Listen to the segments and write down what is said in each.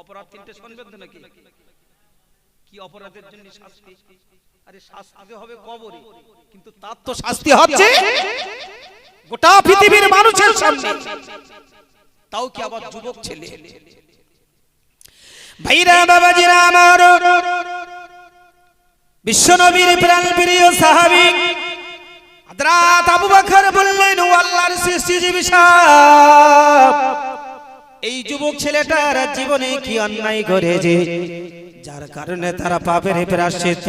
অপরাধ তিনটে শুনবেন নাকি? কি অপরাধের জন্য শাস্তি? আরে শাস্তি হবে কবরে, কিন্তু তার তো শাস্তি হচ্ছে গোটা পৃথিবীর মানুষের সামনে। তাও কি আবার যুবক ছেলে? ভাইরা, বাবাজিরা আমার, বিশ্বনবীর প্রাণ প্রিয় সাহাবী হযরত আবু বকর বললেন, ও আল্লাহর সৃষ্টিজীবী সাহেব এই যুবক ছেলেটার জীবনে কি অন্যায় করেছে? যার কারণে তারা পাপের প্রাশ্চিত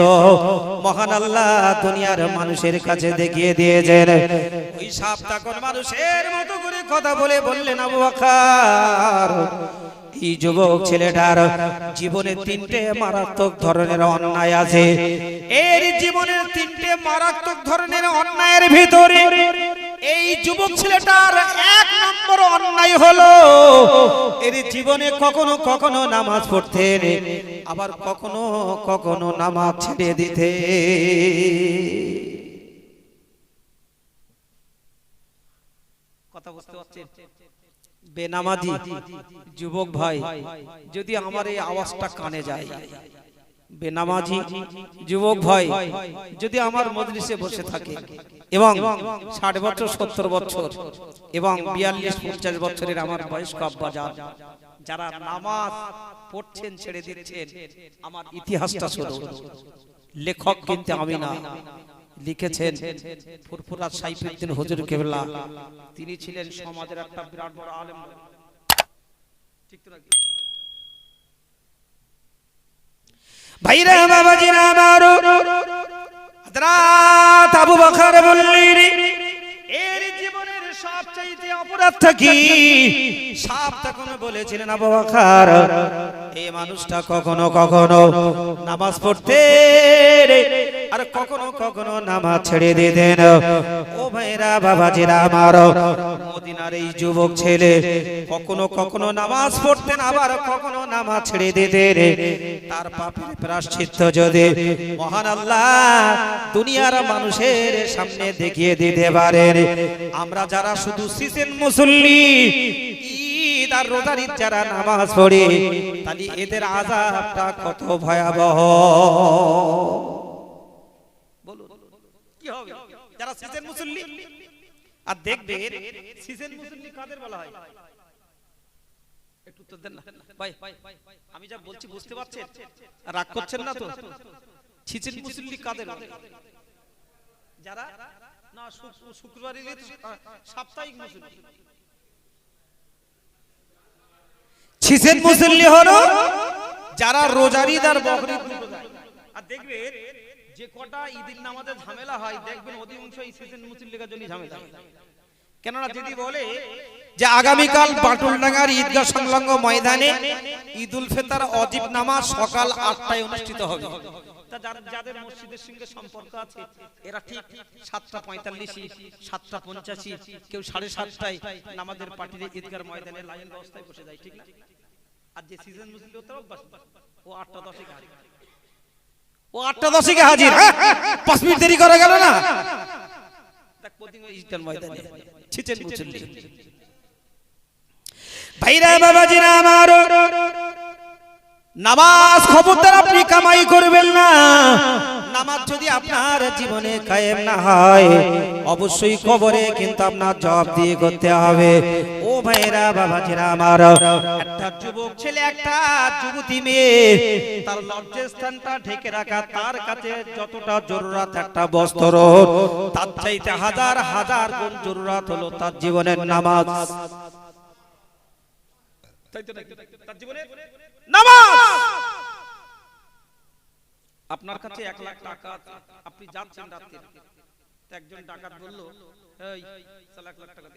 মহান আল্লাহ দুনিয়ার মানুষের কাছে দেখিয়ে দিয়েছেন। ওই সাপ তখন মানুষের মতো করে কথা বলে বললেন আবু বকর। এই যুবক ছেলেটার জীবনে তিনটে মারাত্মক ধরনের অন্যায় আছে। এর জীবনের তিনটে মারাত্মক ধরনের অন্যায়ের ভিতরে এই যুবক ছেলেটার এক নম্বর অন্যায় হলো, এর জীবনে কখনো কখনো নামাজ পড়তে আবার কখনো কখনো নামাজ ছেড়ে দিতে বেনামাজি, যুবক ভাই, যদি আমার এই আওয়াজটা কানে যায় বেনামাজি যুবক ভাই যদি আমার মজলিসে বসে থাকে এবং ষাট বছর সত্তর বছর এবং বিয়াল্লিশ পঞ্চাশ বছরের আমার বয়স্ক আব্বাজান যারা নামাজ পড়ছেন ছেড়ে দিচ্ছেন আমার ইতিহাসটা শুনুন লেখক কিন্তু আমি না লিখেছেন ফুরফুরা সাইফুদ্দিন হুজুর কেবলা। তিনি ছিলেন সমাজের একটা বিরাট বড় আলেম। ঠিক তো নাকি ভাইরা বাবাজিরা আমার। হযরত আবু বকর বললেন, এর জীবনের সবচাইতে অপরাধটা কি? সাপ তখন বলেছিলেন, আবু বকর এই মানুষটা কখনো কখনো নামাজ পড়তে আর কখনো কখনো নামাজ ছেড়ে দিতেন ও ভাইরা, বাবাজিরা আমার মদিনার এই যুবক ছেলে, কখনো কখনো নামাজ পড়তেন, আবার কখনো নামাজ ছেড়ে দিতেন তার পাপের প্রাশ্চিত্য যদি মহান আল্লাহ দুনিয়ার মানুষের সামনে দেখিয়ে দিতে পারেন। আমরা যারা শুধু সিসেন মুসল্লি, ঈদ আর যারা নামাজ পড়ি, তাহলে এদের আজাবটা কত ভয়াবহ। কি হবে? যারা সিজন মুসল্লি। আর দেখবে সিজন মুসল্লি কাদের বলা হয়? একটু উত্তর দেন না। ভাই আমি যা বলছি বুঝতে পারছেন? রাগ করছেন না তো? ছিচেন মুসল্লি কাদের যারা? না শুক্রবার সাপ্তাহিক মুসল্লি। সিজন মুসল্লি হলো যারা রোজার ঈদ বকরিদ আর দেখবে যে কটা ঈদের নামাজে ঝামেলা হয় দেখবেন অধিকাংশ এই সিজন মুসল্লির জন্য ঝামেলা। কেননা যদি বলে যে আগামীকাল বাটুলডাঙ্গার ঈদগাহ সংলগ্ন ময়দানে ঈদুল ফিতর অজিব নামাজ সকাল আটটায় অনুষ্ঠিত হবে। যাদের মসজিদের সঙ্গে সম্পর্ক আছে এরা ঠিক সাতটা পঁয়তাল্লিশে সাতটা পঞ্চাশি কেউ সাড়ে সাতটায় নামাজের পার্টির ঈদগার ময়দানে লাইন ব্যবস্থায় বসে যায় ঠিক না? আর যে সিজন মুসলিম অভ্যাস। ও আটটা দশে গাড়ি ও আটটা দশকে হাজির হ্যাঁ? পাঁচ মিনিট দেরি করা গেল না? ভাইরা, বাবাজিরা আমার, নামাজ খবরদার আপনি কামাই করবেন না। নামাজ যদি আপনার জীবনে কায়েম না হয়, অবশ্যই কবরে কিন্তু আপনার জবাব দিয়ে করতে হবে। ও ভাইরা বাবাজিরা আমার, একটা যুবক ছেলে, একটা যুবতী মেয়ে, তার লজ্জের স্থানটা ঢেকে রাখা, তার কাছে যতটা জরুরত একটা বস্ত্র, তার চাইতে হাজার হাজার গুণ জরুরত হলো তার জীবনের নামাজ। তার জীবনে নামাজ! আপনার কাছে এক লাখ টাকা আপনি যাচ্ছেন রাত্রে। একজন ডাকাত বলল এই চল এক লাখ টাকা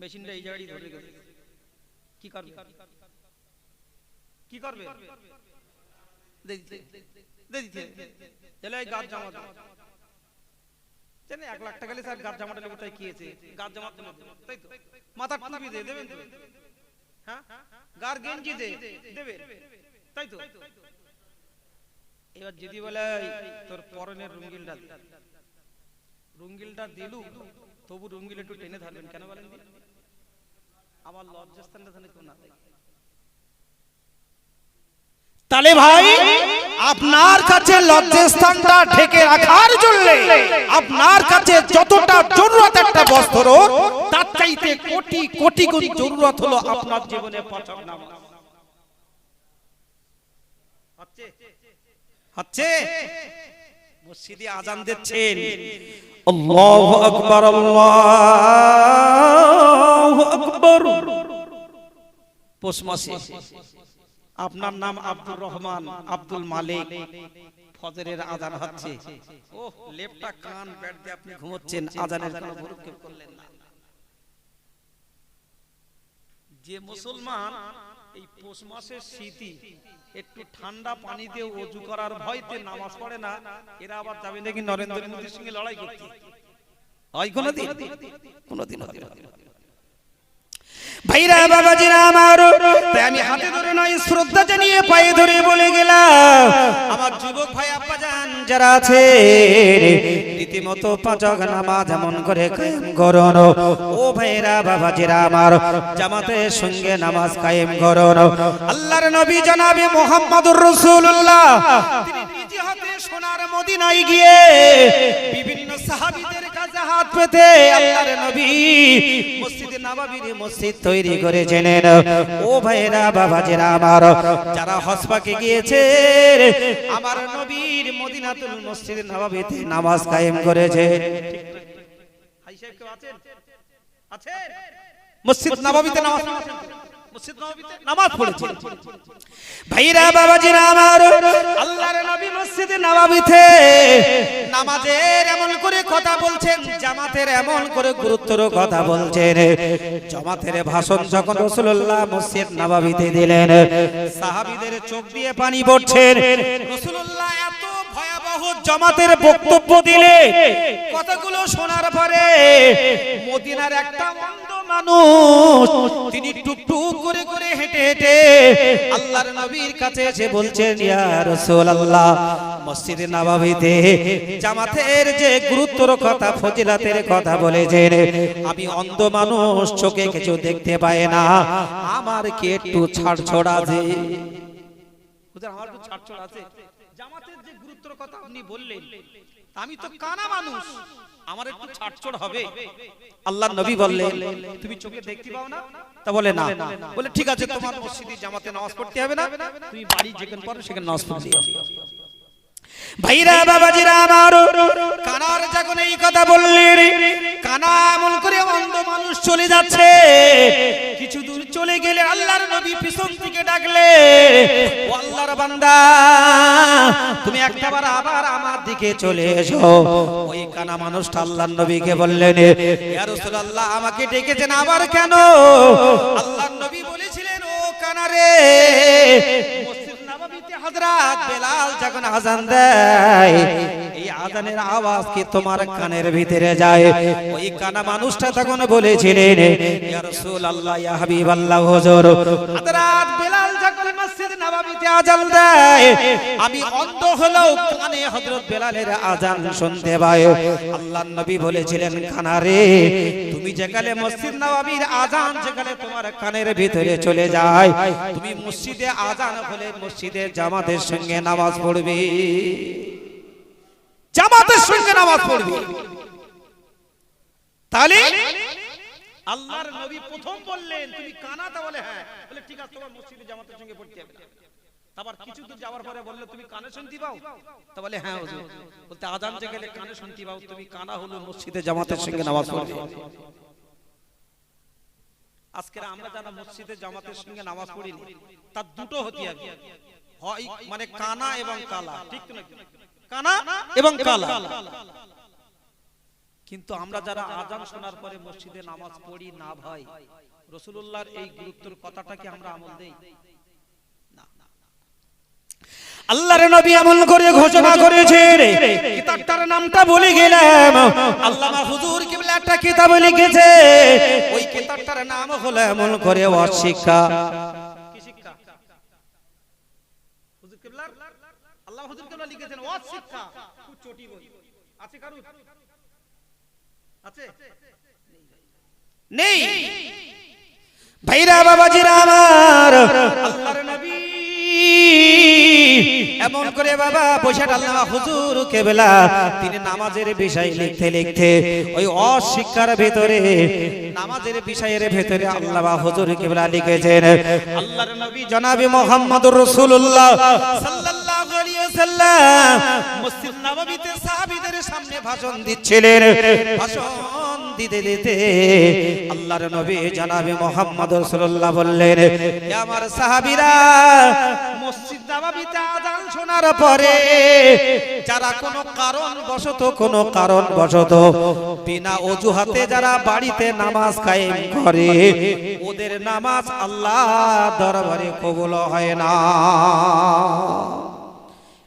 মেশিনটা এই জায়গায় ধরে গেছে। কি করবে? কি করবে? দিতে। দিতে। তাহলে এই গাছ জামা জানেন এক লাখ টাকা স্যার গাছ জামাটা তাই কি আছে গাছ জামা তো তাই তো? মাথার টুপি দেবেন হ্যাঁ? গার গেঞ্জি দে দেবে তাই তো? এবার যদি বলে তোর পরনের রুঙ্গিলটা দে।" রুঙ্গিলটা দিলু তবু রুঙ্গিল একটু টেনে ধরবেন কেন বলেন? আমার লজ্জাস্থানটা জানে কেউ না। তাহলে ভাই আপনার কাছে লজ্জাস্থানটা ঢেকে রাখার জন্য আপনার কাছে যতটা জরুরত একটা বস্ত্র তার চাইতে কোটি কোটি গুণ জরুরত হলো আপনার জীবনে পাঁচক নামাজ হচ্ছে হচ্ছে মসজিদে আজান দিচ্ছেন। আল্লাহু আকবার আল্লাহু আকবার। পৌষ মাসে আপনার নাম আব্দুর রহমান আব্দুল মালিক। ফজরের আজান হচ্ছে। ও লেপটা কান ব্যাট দিয়ে আপনি ঘুমোচ্ছেন আজানের কোনো ভুরুক্ষেপ করলেন না। যে মুসলমান এই পৌষ মাসের স্মৃতি, একটু ঠান্ডা পানি দিয়ে অজু করার ভয়তে নামাজ পড়ে না, এরা আবার যাবে নাকি নরেন্দ্র মোদীর সঙ্গে লড়াই করতে হয় কোনোদিন কোনোদিন। ভাইরা বাবাজিরা আমার, তাই আমি হাতে ধরে নয়, শ্রদ্ধা জানিয়ে পায়ে ধরে বলে গেলাম, আমার যুবক ভাই আপা যান যারা আছে রীতিমতো পাঁচক নামাজ এমন করে কায়েম করুন। ও ভাইরা বাবাজিরা আমার, জামাতের সঙ্গে নামাজ কায়েম করুন। আল্লাহর নবী জনাবে মোহাম্মদুর রাসূলুল্লাহ। তিনি নিজে হাতে সোনার মদিনায় গিয়ে বিভিন্ন কাছে হাত পেতে আল্লাহর নবী মসজিদে নববীর মসজিদ তৈরি করেছেন ও ভাইরা বাবাজিরা আমার, যারা হসপাকে গিয়েছে, আমার নবীর মদিনাতুল মসজিদ নববীতে নামাজ কায়েম করেছে। হাই সাহেব, কেউ আছেন? আছেন? মসজিদ নববীতে নামাজ জামাতের ভাষণ যখন মসজিদ দিলেন চোখ দিয়ে পানি পড়ছেন এত ভয়াবহ জামাতের বক্তব্য দিলে কথাগুলো শোনার পরে মদিনার একটা মানুষ। তিনি টুকটুক করে করে হেঁটে হেঁটে আল্লাহর নবীর কাছে বলছেন, ইয়া রাসূলুল্লাহ, মসজিদে নববীতে জামাতের যে গুরুত্বর কথা, ফজিলাতের কথা বলেছেন, আমি অন্ধ মানুষ, চোখে কিছু দেখতে পাই না। আমার কি একটু ছাড় ছড়া আমার একটু ছাড়ছাড় আছে। জামাতের যে গুরুত্বর কথা আপনি বললেন আমি তো কানা মানুষ। আমার একটু ছাড়ছড় হবে। আল্লাহ নবী বললেন তুমি চোখে দেখতে পাও না? তা বলে না। বলে ঠিক আছে তোমার মসজিদে জামাতে নামাজ পড়তে হবে না। তুমি বাড়ি যেখানে পড়ো সেখানে নামাজ পড়তে হবে ভাইরা বাবাজিরা আমার কানার যখন এই কথা বললেন কানা এমন করে অন্ধ মানুষ চলে যাচ্ছে। কিছু দূর চলে গেলে আল্লাহর নবী পিছন থেকে ডাকলে ও আল্লাহর বান্দা তুমি একটাবার আবার আমার দিকে চলে এসো। ওই কানা মানুষটা আল্লাহর নবীকে বললেন ইয়া রাসূলুল্লাহ আমাকে ডেকেছেন আবার কেন? আল্লাহর নবী বলেছিলেন ও কানারে হযরত বেলাল যখন আজান দেয় আজানের আওয়াজ কি তোমার কানের ভিতরে যায়? ওই কানা মানুষটা তখন বলেছিলেন ইয়া রাসূলুল্লাহ ইয়া হাবিবাল্লাহ হুজুর। হযরত বেলাল যখন মসজিদ নববীতে আজান দেয় আমি অন্ধ হলেও কানে হযরত বেলালের আজান শুনতে পাই আল্লাহর নবী বলেছিলেন কানারে তুমি যেখানে মসজিদ নববীর আজান যেখানে তোমার কানের ভিতরে চলে যায় তুমি মসজিদে আজান হলে মসজিদে জামাতের সঙ্গে নামাজ পড়বে। জামাতের সঙ্গে নামাজ পড়বে। তাহলে? আল্লাহর নবী প্রথম বললেন, তুমি কানা তা বলে হ্যাঁ। বলে, ঠিক আছে, তোমার মসজিদে জামাতের সঙ্গে পড়তে হবে। তারপর কিছু দূর যাওয়ার পরে বললে, তুমি কানে শুনতে পাও? তা বলে হ্যাঁ হুজুর। বলতে, আজান যে গেলে কানে শুনতে পাও। তুমি কানা হলো মসজিদে জামাতের সঙ্গে নামাজ পড়বে। আজকে আমরা যারা মসজিদে জামাতের সঙ্গে নামাজ পড়িনি, তার দুটো হতে হয় মানে কানা এবং কালা। ঠিক তো কানা এবং কালা। কিন্তু আমরা যারা আজান শোনার পরে মসজিদে নামাজ পড়ি না ভাই রসুল্লাহর এই গুরুত্বের কথাটাকে আমরা আমল দেই? আল্লাহর নবী এমন করে ঘোষণা করেছেন। কিতাবটার নামটা বলে গেলাম। আল্লামা হুজুর কিবলা একটা কিতাব লিখেছে। ওই কিতাবটার নাম হলো এমন করে অশিক্ষা কি শিক্ষা হুজুর কিবলা কিবলা লিখেছেন অশিক্ষা খুব চটি বই। আছে কারু আছে? নেই। ভাইরা বাবাজিরা আমার। আল্লাহর নবী। এমন করে বাবা বসে আল্লাহ হুজুর কেবলা। তিনি নামাজের বিষয় লিখতে লিখতে ওই অশিক্ষার ভেতরে নামাজের বিষয়ের ভেতরে আল্লাহ হুজুর কেবলা লিখেছেন। আল্লাহর নবী জনাবে মোহাম্মদুর রাসূলুল্লাহ। সাল্লাল্লাহু সামনে ভাষণ দিচ্ছিলেন। ভাষণ আল্লাহর নবী মোহাম্মদ বললেন আমার মসজিদ শোনার পরে যারা কোনো কারণ কোনো বিনা অজুহাতে যারা বাড়িতে নামাজ কায়েম করে, ওদের নামাজ আল্লাহ দরবারে কবুল হয় না।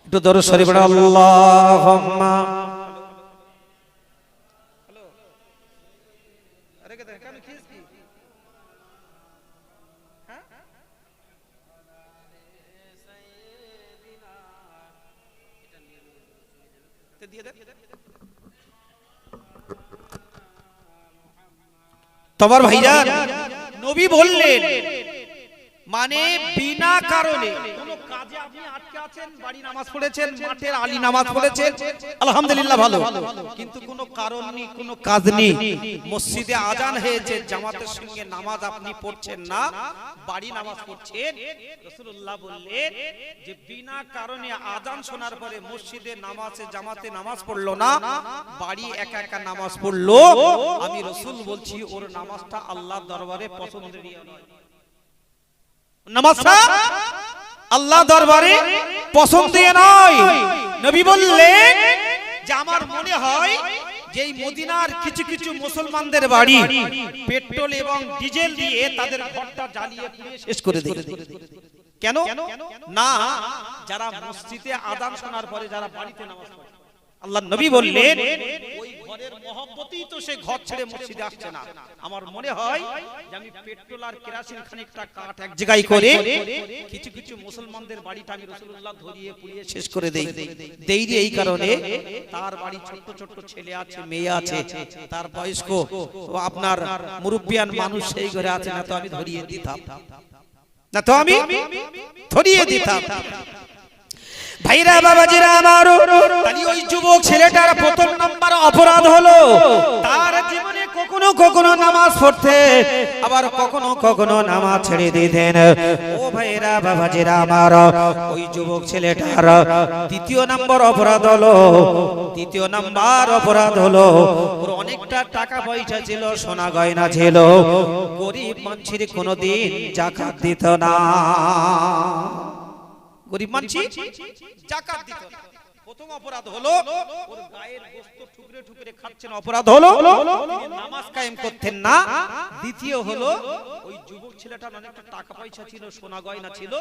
একটু দরুদ শরীফ দেন তোমার ভাইজান নবী বললেন মানে বিনা কারণে কোনো কাজে আপনি আটকে আছেন বাড়ি নামাজ পড়েছেন মাঠের আলী নামাজ পড়েছেন। আলহামদুলিল্লাহ ভালো। কিন্তু কোনো কারণ নেই কোনো কাজ নেই। মসজিদে আজান হয়েছে জামাতের সঙ্গে নামাজ আপনি পড়ছেন না বাড়ি নামাজ পড়ছেন। রাসূলুল্লাহ বললেন যে বিনা কারণে আজান শোনার পরে মসজিদে নামাজে জামাতে নামাজ পড়ল না বাড়ি একা একা নামাজ পড়ল। আমি রসুল বলছি ওর নামাজটা আল্লাহ দরবারে পছন্দনীয় নয় নামাজটা আল্লাহ দরবারে পছন্দ নয়। নবী বললেন যে আমার মনে হয় যে মদিনার কিছু কিছু মুসলমানদের বাড়ি পেট্রোল এবং ডিজেল দিয়ে তাদের ঘরটা জ্বালিয়ে শেষ করে দেয় কেন? না, যারা মসজিদে আদান শোনার পরে যারা বাড়িতে নামাজ পড়ে। আল্লাহ নবী বললেন ওই ঘরের মহব্বতেই তো সে ঘর ছেড়ে মসজিদে আসছে না। আমার মনে হয় যে আমি পেট্রোল আর কেরাসিন খানিকটা কাঠ এক জায়গায় করে কিছু কিছু মুসলমানদের বাড়িটা আমি রাসূলুল্লাহ ধরিয়ে পুড়িয়ে শেষ করে দেই। দেই। এই কারণে তার বাড়ি ছোট্ট ছোট্ট ছেলে আছে মেয়ে আছে তার বয়স্ক ও আপনার মুরব্বিয়ান মানুষ সেই ঘরে আছে না তো আমি ধরিয়ে দিতাম। না তো আমি ধরিয়ে দিতাম। ভাইরা বাবাজিরা আমার, তাহলে ওই যুবক ছেলেটার প্রথম নাম্বার অপরাধ হলো তার জীবনে কখনো কখনো নামাজ পড়তে, আবার কখনো কখনো নামাজ ছেড়ে দিতেন। ও ভাইরা বাবাজিরা আমার, ওই যুবক ছেলেটার দ্বিতীয় নাম্বার অপরাধ হলো, দ্বিতীয় নাম্বার অপরাধ হলো, ওর অনেকটা টাকা পয়সা ছিল, সোনা গয়না ছিল। গরিব মানুষের কোনোদিন জাকাত দিত না। গরিব মানছি জাকাত দিত প্রথম অপরাধ হলো ওর গায়ের গোশত ঠুকরে ঠুকরে খাচ্ছেন অপরাধ হলো নামাজ কায়েম করতেন না। দ্বিতীয় হলো ওই যুবক ছেলেটার অনেকটা টাকা পয়সা ছিল সোনা গয়না ছিল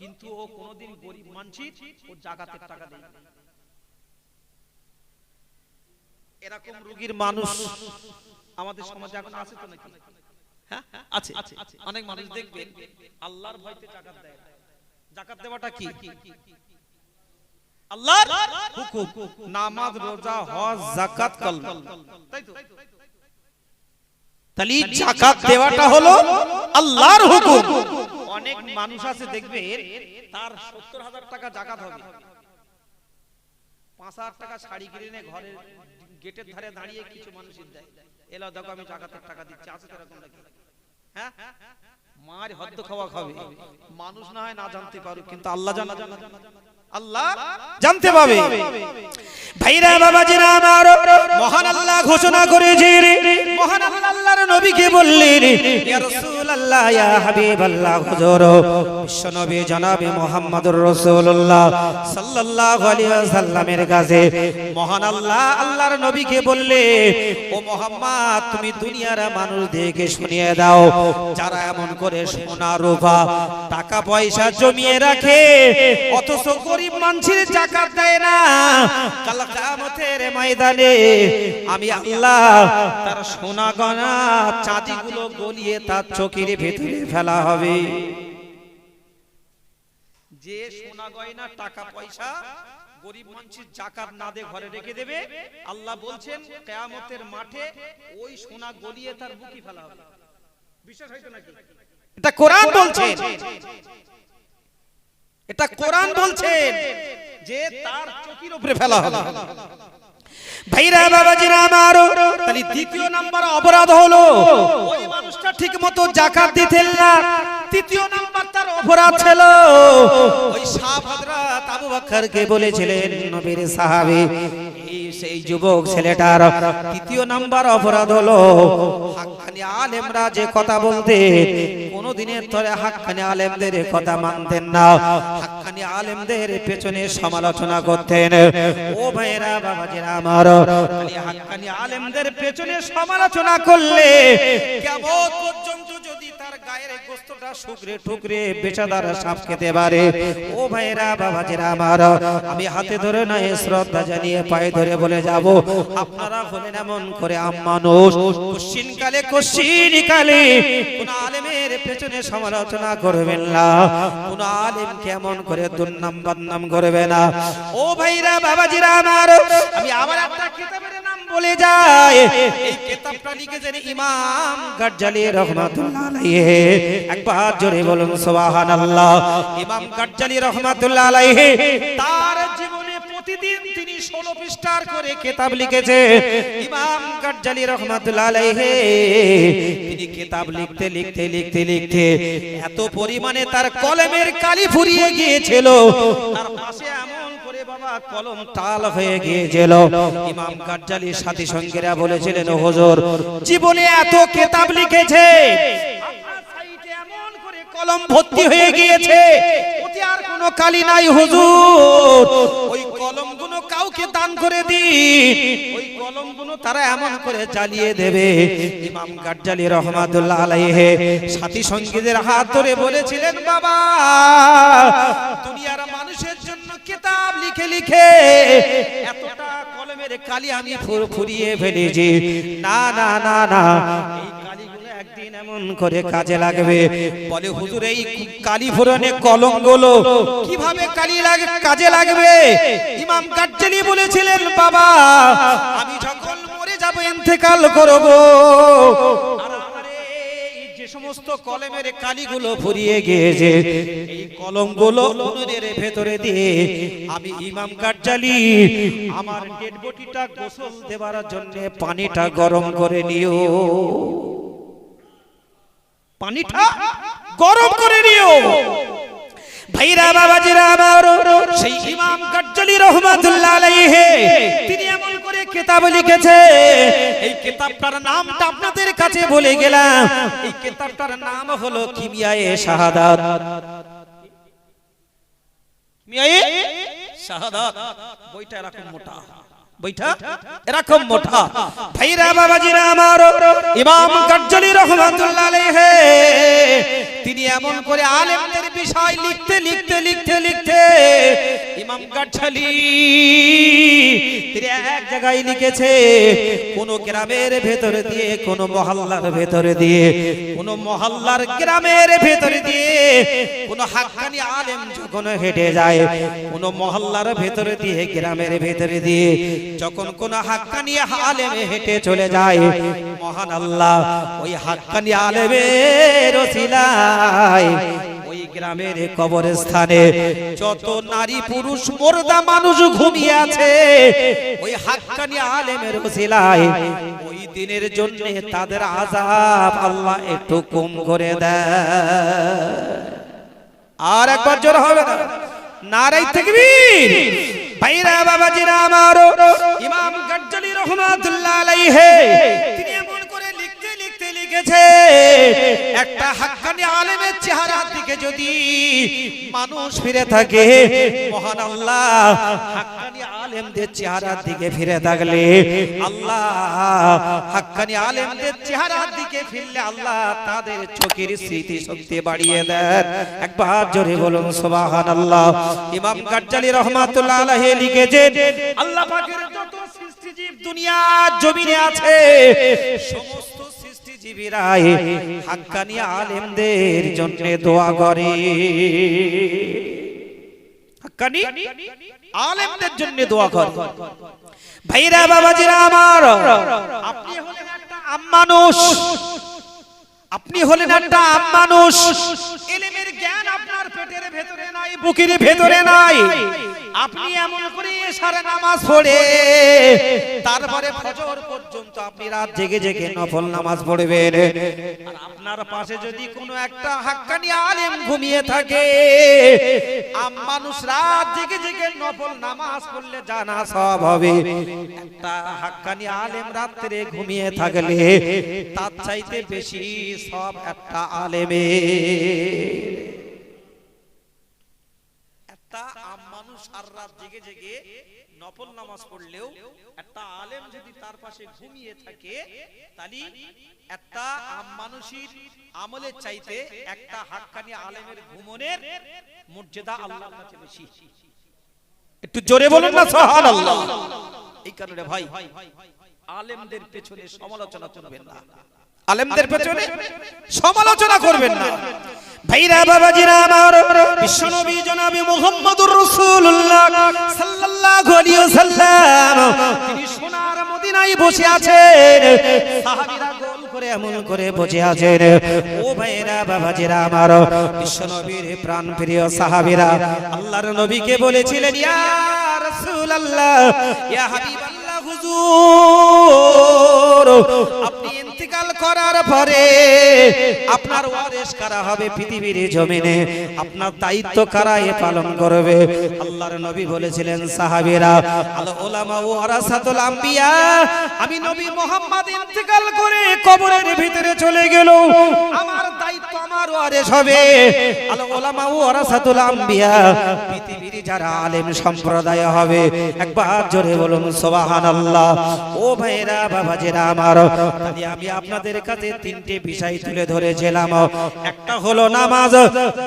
কিন্তু ও কোনোদিন গরিব মানছি ও জাকাতের টাকা দেয়। এরকম রোগীর মানুষ আমাদের সমাজে এখন আছে তো নাকি? হ্যাঁ আছে অনেক মানুষ দেখবেন আল্লাহর ভয়তে জাকাত দেয়। জাকাত দেওয়াটা কি? আল্লাহর হুকুম নামাজ রোজা হজ যাকাত কলমা। তাই তো? তাহলে জাকাত দেওয়াটা হলো আল্লাহর হুকুম। অনেক মানুষ আছে দেখবে তার সত্তর হাজার টাকা জাকাত হবে। পাঁচ হাজার টাকা শাড়ি কিনে এনে ঘরের গেটের ধারে দাঁড়িয়ে কিছু মানুষ দেয়। এলা দেখো আমি জাকাতের টাকা দিচ্ছি আছে তো এরকম নাকি? মার হদ্দ খাওয়া খাবে। মানুষ না হয় না জানতে পারুক কিন্তু আল্লাহ জানা। জানা। আল্লাহ জানতে পাবে ভাইরা বাবাজিরা আমার, মহান আল্লাহ ঘোষণা করেছেন। মহান আল্লাহর নবীকে বললেন, ইয়া রাসূলুল্লাহ, ইয়া হাবিবাল্লাহ, হুজুর বিশ্ব নবী জনাবে মুহাম্মদুর রাসূলুল্লাহ সাল্লাল্লাহু আলাইহি ওয়াসাল্লামের কাছে মহান আল্লাহ, আল্লাহর নবীকে বললে, ও মুহাম্মদ, তুমি দুনিয়ার মানুষদেরকে শুনিয়ে দাও। যারা এমন করে সোনা রূপা টাকা পয়সা জমিয়ে রাখে, অথচ গরিব মানুষের জাকাত দেয় না। কাল কিয়ামতের ময়দানে আমি আল্লাহ তার সোনা গয়না চাঁদিগুলো গলিয়ে তার চোখের ভেতরে ফেলা হবে। যে সোনা গয়না টাকা পয়সা গরিব মানুষের জাকাত না দিয়ে ঘরে রেখে দেবে, আল্লাহ বলছেন, কেয়ামতের মাঠে ওই সোনা গলিয়ে তার বুকি ফেলা হবে। বিশ্বাস হয়তো নাকি? এটা কোরআন বলছে এটা কোরআন বলছেন। যে তার চকির উপরে ফেলা হবে ভাইরা বাবাজিরা আমার তাহলে দ্বিতীয় নাম্বার অপরাধ হলো ওই মানুষটা ঠিক মতো জাকাত দিতেন না তৃতীয় নাম্বার তার অপরাধ ছিল ওই সাহাব হযরত আবু বকরকে বলেছিলেন নবীর সাহাবী সেই যুবক ছেলেটার তৃতীয় নাম্বার অপরাধ হলো হাক্কানি আলেমরা যে কথা বলতে কোনদিনের তরে হাক্কানি আলেমদের কথা মানতেন না। হাক্কানি আলেমদের পেছনে সমালোচনা করতেন। ও ভাইরা বাবাজিরা আমার হাক্কানি আলেমদের পেছনে সমালোচনা করলে কেমন পর্যন্ত আমি হাতে ধরে নয়, শ্রদ্ধা জানিয়ে পায়ে ধরে বলে যাব। আপনারা হলেন এমন করে কশ্চিন কালে পেছনে সমালোচনা করবেন না। কোন আলেম কেমন করে দুর্নাম বদনাম করবে না। ও ভাইরা বাবাজিরা আমার, আমি আবার একটা কিতাবের বলে যায়, এই কিতাবটা লিখেছেন ইমাম গাজ্জালি রহমাতুল্লাহ আলাইহি। ইমাম গাজ্জালি রহমাতুল্লাহ আলাইহি, তার জীবনে প্রতিদিন তিনি 16 পৃষ্ঠার করে কিতাব লিখেছে। ইমাম গাজ্জালি রহমাতুল্লাহ আলাইহি, তিনি কিতাব লিখতে লিখতে লিখতে লিখতে এত পরিমাণে তার কলমের কালি ফুরিয়ে গিয়েছিল। তার পাশে এমন কলম তাল হয়ে গিয়েছিল। ইমাম গাজ্জালির সাথী সঙ্গীরা বলেছিলেন হুজুর জীবনে এত কেতাব লিখেছে কলম ভর্তি হয়ে গিয়েছে আর কোনো কালি নাই হুজুর। ওই কাউকে দান করে দিন। ওই কলমগুলো তারা এমন করে জ্বালিয়ে দেবে। ইমাম গাজ্জালি রহমাতুল্লাহ আলাইহি সাথী সঙ্গীদের হাত ধরে বলেছিলেন, বাবা, দুনিয়ার মানুষের জন্য কিতাব লিখে লিখে এতটা কলমের কালি আমি ফুর- ফুরিয়ে ফেলেছি। না না না না, এই কালিগুলো একদিন এমন করে কাজে লাগবে। বলে হুজুর এই কালি ফুরনে কলমগুলো কীভাবে কালি লাগে কাজে লাগবে? ইমাম গাজ্জালি বলেছিলেন বাবা আমি যখন মরে যাব ইন্তেকাল করব। সমস্ত কলমের কালিগুলো ফুরিয়ে গিয়েছে এই কলমগুলো উনুনের ভেতরে দিয়ে আমি ইমাম গাজ্জালি আমার ডেড বডিটা গোসল দেবার জন্য পানিটা গরম করে নিও। পানিটা গরম করে নিও। ভাইরা বাবাজিরা আমার সেই ইমাম রহমাতুল্লাহ আলাইহি তিনি এমন করে কিতাব লিখেছে। এই কিতাবটার নামটা আপনাদের কাছে বলে গেলাম। এই কিতাবটার নাম হলো কিমিয়ায়ে শাহাদাত। কিমিয়ায়ে শাহাদাত। বইটা এরকম মোটা। বইটা এরকম মোটা ভাইরা বাবাজিরা আমার ইমাম গাজ্জালি রহমাতুল্লাহ আলাইহি। তিনি এমন করে আলেমদের বিষয় লিখতে লিখতে লিখতে লিখতে ইমাম গাজ্জালি তিনি এক জায়গায় লিখেছে কোন গ্রামের ভেতরে দিয়ে কোন মহল্লার ভেতরে দিয়ে কোন মহল্লার গ্রামের ভেতরে দিয়ে কোন হাক্কানি আলেম যখন হেঁটে যায় কোন মহল্লার ভেতরে দিয়ে গ্রামের ভেতরে দিয়ে যখন কোন হাক্কানি আলেম হেঁটে চলে যায় মহান আল্লাহ ওই হাক্কানি আলেমের ওসিলায় ওই গ্রামের কবরস্থানে যত নারী পুরুষ মুর্দা মানুষ ঘুমিয়ে আছে ওই হাক্কানি আলেমের ওসিলায় ওই দিনের জন্য তাদের আযাব আল্লাহ একটু কম করে দেয়। আর একবার জোর হবে না। নারাই থাকবীর ভাইরা বাবাজিরা আমার ইমাম গাজ্জালি রহমাতুল্লাহ আলাইহি। লিখেছে একটা হাক্কানি আলেমের চেহারার দিকে যদি মানুষ ফিরে থাকে, মহান আল্লাহ, হাক্কানি আলেমদের চেহারার দিকে ফিরে থাকলে আল্লাহ, হাক্কানি আলেমদের চেহারার দিকে ফিরলে আল্লাহ তাদের চোখের স্মৃতি শক্তি বাড়িয়ে দেন। একবার জোরে বলুন, সুবহানাল্লাহ। ইমাম গাজ্জালি রাহমাতুল্লাহ আলাইহি লিখেছেন, আল্লাহ পাকের যত সৃষ্টিজীব দুনিয়ার জমিনে আছে, সমস্ত সৃষ্টিজীবীরাই হাক্কানি আলেমদের জন্য দোয়া করে। হাক্কানি আলেমদের জন্য দোয়া করে। ভাইরা, বাবাজিরা আমার, আপনি হলেন একটা আম্মানুষ আপনি হলেন একটা আম্মানুষ এলেমের জ্ঞান আপনার পেটের ভেতরে নাই, বুকের ভেতরে নাই। আপনি এমন করে সারা নামাজ পড়ে, তারপরে ফজর পর্যন্ত আপনি রাত জেগে জেগে নফল নামাজ পড়বেন। আপনার পাশে যদি কোনো একটা হাক্কানি আলেম ঘুমিয়ে থাকে মানুষ রাত জেগে জেগে নফল নামাজ পড়লে জানা সব হবে। একটা হাক্কানি আলেম রাত্রে ঘুমিয়ে থাকলে তার চাইতে বেশি সব একটা আলেমে একটা আম মানুষ সার রাত জেগে জেগে নফল নামাজ পড়লেও একটা আলেম যদি তার পাশে ঘুমিয়ে থাকে তাহলে একটা মানুষের আমলের চাইতে একটা হাক্কানি আলেমের ঘুমনের মর্যাদা আল্লাহর কাছে বেশি। একটু জোরে বলুন না সুবহানাল্লাহ। এই কারণে ভাই আলেমদের পেছনে সমালোচনা করবেন না। আলেমদের পেছনে সমালোচনা করবেন না। ভাইরা বাবাজিরা আমার বিশ্বনবী জনাবি মুহাম্মদুর রাসূলুল্লাহ সাল্লাল্লাহু আলাইহি ওয়াসাল্লাম তিনি সোনার মদিনায় বসে আছেন। সাহাবীরা গোল করে এমন করে বসে আছেন। ও ভাইরা বাবাজিরা আমার বিশ্বনবীর প্রাণ প্রিয় সাহাবীরা আল্লাহর নবীকে বলেছিলেন ইয়া রাসূলুল্লাহ ইয়া হাবিবাল্লাহ হুজুর করার পরে আপনার ওয়ারিস কারা হবে পৃথিবীর জমিনে? আপনার দায়িত্ব কারা এ পালন করবে? আল্লাহর নবী বলেছিলেন, সাহাবীরা, আল উলামা ওয়ারাসাতুল আম্বিয়া। আমি নবী মোহাম্মদ ইন্তিকাল করে কবরের ভিতরে চলে গেল। আমার দায়িত্ব আমার ওয়ারিস হবে। আল উলামা ওয়ারাসাতুল আম্বিয়া, পৃথিবীর যারা আলেম সম্প্রদায় হবে, একবার জোরে বলুন, সুবহানাল্লাহ। ও ভাইরা বাবাজিরা আমার আমি আপনাদের কাছে তিনটে বিষয় তুলে ধরেছিলাম। একটা হলো নামাজ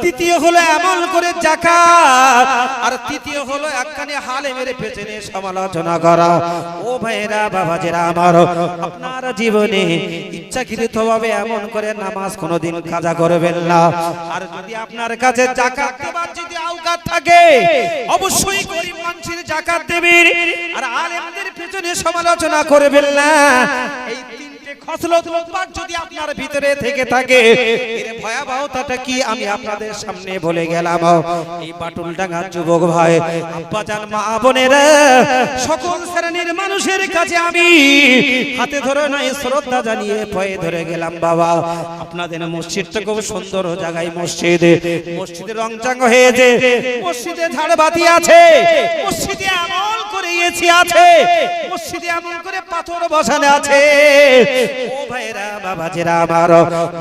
তৃতীয় হলো এমন করে জাকাত আর তৃতীয় হলো একখানে হালে মেরে পেছনে সমালোচনা করা। ও ভাইরা বাবাজিরা আমার, আপনার জীবনে ইচ্ছাকৃত ভাবে এমন করে নামাজ কোনোদিন কাজা করবেন না। আর যদি আপনার কাছে জাকাত দেবার যদি আওকাত থাকে, অবশ্যই গরিব মানুষের জাকাত দেবেন। আর আলেমদের পেছনে সমালোচনা করবেন না। যদি আপনার ভিতরে থেকে থাকে, এর ভয়াবহতাটা কি আমি আপনাদের সামনে বলে গেলাম? এই যুবক ভাই সকল শ্রেণির মানুষের কাছে আমি হাতে ধরে নয় শ্রদ্ধা জানিয়ে পয়ে ধরে গেলাম, বাবা। আপনাদের মসজিদটা খুব সুন্দর জায়গায় মসজিদ। মসজিদে রংচাঙ্গ হয়েছে, মসজিদে ঝাড়বাতি আছে, মসজিদে এমন করে এসি আছে, মসজিদে এমন করে পাথর বসানো আছে। ও ভাইরা বাবাজিরা আমার।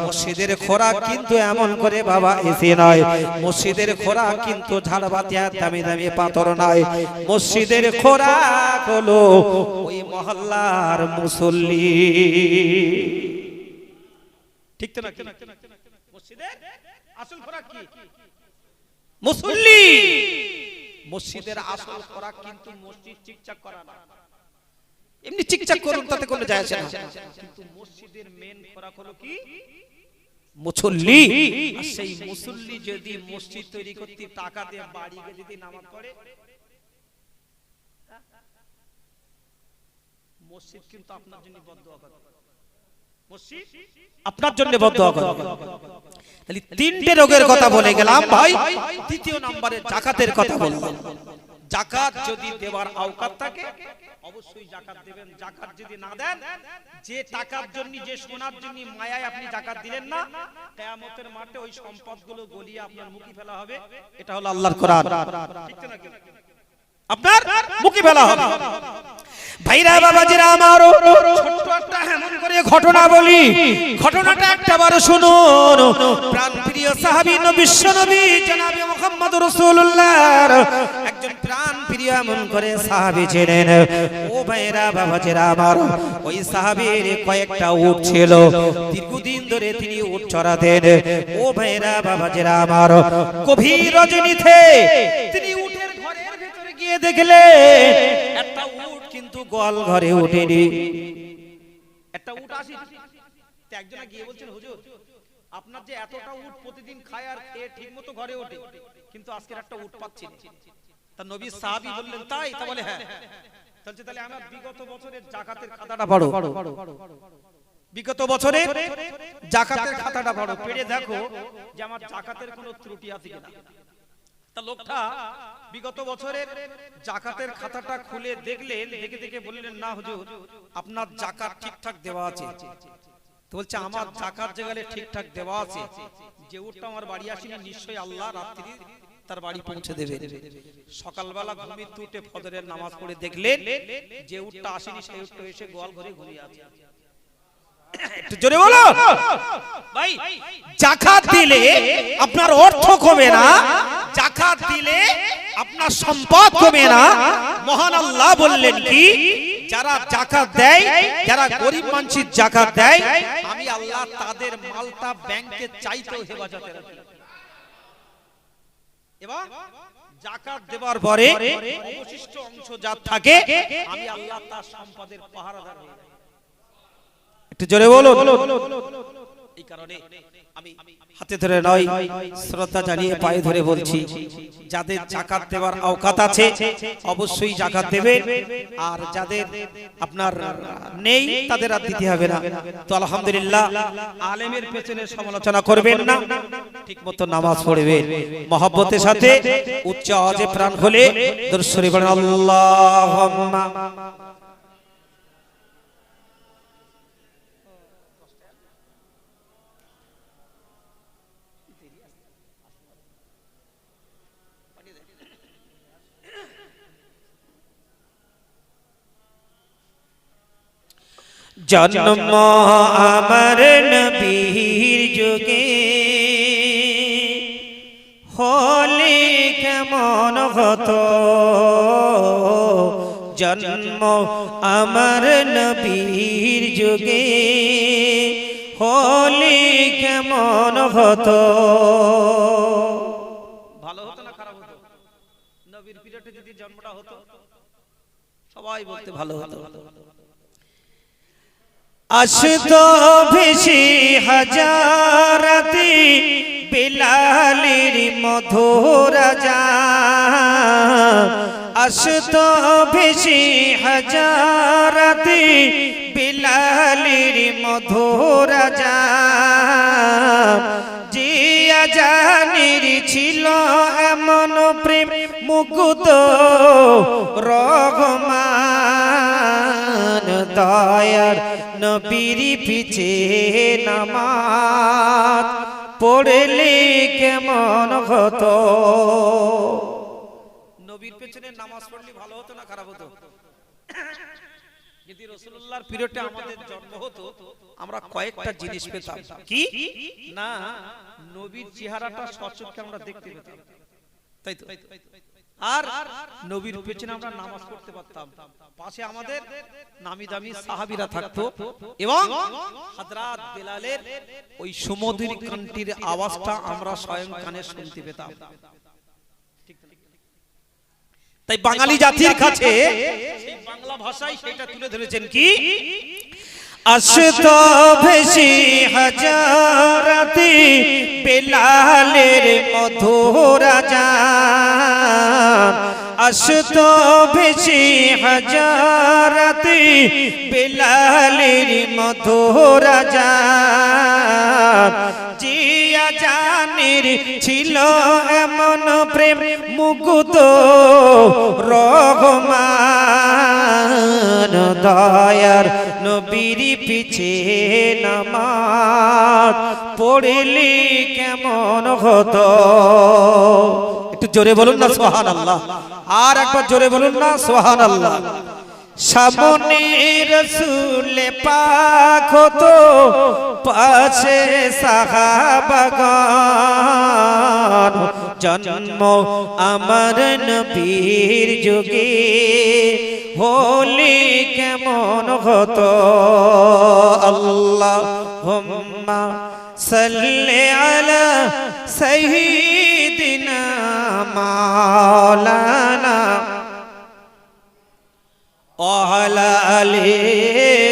মসজিদের খোরাক কিন্তু এমন করে বাবা এসি নয়। মসজিদের খোরাক কিন্তু ঝাড়বাতি দামি দামি পাথর নয়। মসজিদের খোরাক হলো ওই মহল্লার মুসল্লি। ঠিক তো না মসজিদের আসল খোরাক কি? মুসল্লি! মসজিদের আসল খোরাক কিন্তু মসজিদ চিকচাক করা না। এমনি চিকচাক করুন তাতে কোনো যায় আসে না। কিন্তু মসজিদের মেন খোরাক হলো কি? মুসল্লি আর সেই মুসল্লি যদি মসজিদ তৈরি করতে টাকা দিয়ে বাড়ি গিয়ে যদি নামাজ পড়ে? মসজিদ কিন্তু আপনার জন্য বদ্ধ করে। মসজিদ? আপনার জন্য করে। তাহলে তিনটে রোগের কথা বলে গেলাম ভাই। দ্বিতীয় নম্বরে জাকাতের কথা বললাম জাকাত যদি দেওয়ার আওকাত থাকে অবশ্যই জাকাত দেবেন। জাকাত যদি না দেন যে টাকার জন্য যে সোনার জন্য মায়ায় আপনি জাকাত দিলেন না কিয়ামতের মাঠে ওই সম্পদগুলো গলিয়ে আপনার মুখে ফেলা হবে। এটা হলো আল্লাহর কোরআন। ঠিক তো নাকি আপনার মুখে ফেলা হবে। ভাইরা বাবাজিরা আমার ছোট্ট একটা এমন করে ঘটনা বলি। ঘটনাটা একটা বার শুনুন। প্রাণ প্রিয় সাহাবী নবী বিশ্বনবী জনাবে মুহাম্মদ রাসূলুল্লাহ এমন করে সাহাবী ছিলেন। ও ভাইরা বাবাজিরা আমার। ওই সাহাবীর কয়েকটা উট ছিল। দীর্ঘদিন ধরে তিনি উট চড়াতেন। ও ভাইরা বাবাজিরা আমার। গভীর রজনীতে তিনি উটের ঘরের ভেতরে গিয়ে দেখলে একটা উট কিন্তু গোয়াল ঘরে উঠেনি। একটা উট আসি। একজনে গিয়ে বলছেন, হুজুর, আপনার যে এতটা উট প্রতিদিন খায় আর ঠিক মতো ঘরে ওঠে, কিন্তু আজকের একটা উট পাচ্ছি। তা নবী সাহাবী বললেন, তাই? তা বলে হ্যাঁ। বলছে তাহলে আমার বিগত বছরের জাকাতের খাতাটা পড়ো। বিগত বছরে জাকাতের খাতাটা পড়ো। পেড়ে দেখো যে আমার জাকাতের কোনো ত্রুটি আছে কিনা। তা লোকটা বিগত বছরের জাকাতের খাতাটা খুলে দেখলেন, দেখে দেখে বললেন, না হুজুর, আপনার জাকাত ঠিকঠাক দেওয়া আছে। তো বলছে, আমার জাকাত যেগুলো ঠিকঠাক দেওয়া আছে। যে উটটা আমার বাড়ি আসেনি, নিশ্চয়ই আল্লাহ রাত্রি তার বাড়ি পৌঁছে দেবে। সকালবেলা ঘুমিয়ে উঠে ফজরের নামাজ পড়ে দেখলেন যে উটটা আসেনি সেই উটটা এসে গোয়াল ঘরে ঘুরিয়ে আছে। একটু জোরে বলো! ভাই জাকাত দিলে আপনার অর্থ কমে না জাকাত দিলে আপনার সম্পদ কমে না। মহান আল্লাহ বললেন কি যারা জাকাত দেয় যারা গরিব মানুষের জাকাত দেয় আমি আল্লাহ তাদের মালটা ব্যাংকে চাইতেও হেফাজতে রাখি। এবং জাকাত দেওয়ার পরে অবশিষ্ট অংশ যা থাকে আমি আল্লাহ তার সম্পদের পাহারাদার একটু জোরে বলো এই কারণে আমি হাতে ধরে নয় শ্রদ্ধা জানিয়ে পায়ে ধরে বলছি যাদের জাকাত দেওয়ার অকাত আছে অবশ্যই জাকাত দেবে আর যাদের আপনার নেই তাদের আর দিতে হবে না। তো আলহামদুলিল্লাহ আলেমের পেছনে সমালোচনা করবেন না। ঠিকমতো নামাজ পড়বে। মহব্বতের সাথে উচ্চ আওয়াজে প্রাণ খুলে দর্শরী বলেন জন্ম আমার নবীর যুগে। হলে কেমন হতো? জন্ম আমার নবীর যুগে। হলে কেমন হতো? ভালো হতো না খারাপ হতো? নবীর পিরিয়ডে যদি জন্মটা হতো, সবাই বলতে ভালো হতো। আসত ভেসে হাজারাতি বিলালির মধুরাজা আসত ভেসে হাজারাতি বিলালির মধুরাজা জিয়া জানির ছিল এমন প্রেম মুকুত রহমান, দয়ার নবীর পিছে নামাজ পড়লে কেমন হতো? নবীর পেছনে নামাজ পড়লে ভালো হতো না খারাপ হতো? যদি রসুল্লাহর পিরিয়ডে আমাদের জন্ম হতো, আমরা কয়েকটা জিনিস পেতাম। কি? না, নবীর চেহারাটা সচক্ষে আমরা দেখতে পেতাম। তাই তো? আর নবীর পেছনে আমরা নামাজ পড়তে পারতাম। পাশে আমাদের নামি দামি সাহাবিরা থাকতো এবং হাজরাত বেলালের ওই সুমধুর কণ্ঠের আওয়াজটা আমরা স্বয়ং কানে শুনতে পেতাম। তাই বাঙালি জাতির কাছে বাংলা ভাষায় সেটা তুলে ধরেছেন কি? আসত ভেসি হাজারাতি বেলালের মধুরাজা। আসত ভেসি হাজারাতি বেলালের মধুরাজা। জিয়া ছিল এমন প্রেম মুকুত রহমান। দয়ার নবীর পিছে নামাজ। পড়লি কেমন হতো? একটু জোরে বলুন না সোহান আল্লাহ আর একবার জোরে বলুন না সোহান আল্লাহ সামনে রসুলে পাক হতো, পাশে সাহাবাগান। জন্ম আমার নবীর যুগে, হলি কেমন হতো? আল্লাহ হুম্মা সাল্লি আলা সাইয়্যিদিনা وعلى آله